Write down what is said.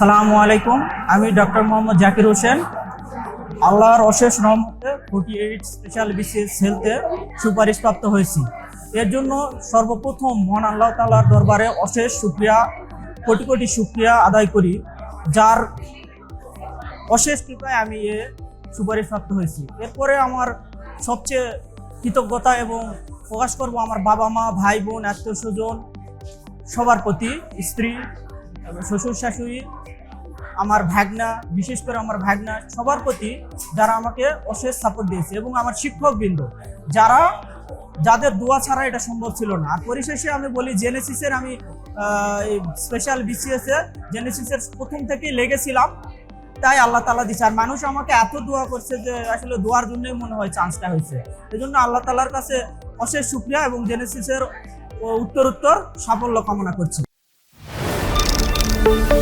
সালামু আলাইকুম। আমি ডক্টর মোহাম্মদ জাকির হোসেন। আল্লাহর অশেষ রহমতে ফোর্টি এইট স্পেশাল বিসিএস হেলথে সুপারিশপ্রাপ্ত হয়েছি। এর জন্য সর্বপ্রথম মহান আল্লাহ তালার দরবারে অশেষ সুক্রিয়া কোটি কোটি সুক্রিয়া আদায় করি, যার অশেষ কৃপায় আমি এ সুপারিশপ্রাপ্ত হয়েছি। এরপরে আমার সবচেয়ে কৃতজ্ঞতা এবং প্রকাশ করব আমার বাবা মা ভাই বোন আত্মীয় স্বজন সবার প্রতি, স্ত্রী এবং শ্বশুর শাশুড়ি আমার ভাগনা, বিশেষ করে আমার ভাগনা, সবার প্রতি যারা আমাকে অশেষ সাপোর্ট দিয়েছে এবং আমার শিক্ষকবৃন্দ, যারা, যাদের দোয়া ছাড়া এটা সম্ভব ছিল না। আর পরিশেষে আমি বলি জেনেসিসের আমি স্পেশাল বিসিএস জেনেসিসের প্রথম থেকেই লেগেছিলাম। তাই আল্লাহ তালা দিচ্ছে আর মানুষ আমাকে এত দোয়া করছে যে, আসলে দোয়ার জন্যই মনে হয় চান্সটা হয়েছে। এই জন্য আল্লাহ তালার কাছে অশেষ শুক্রিয়া এবং জেনেসিসের উত্তর উত্তর সাফল্য কামনা করছি। Thank you.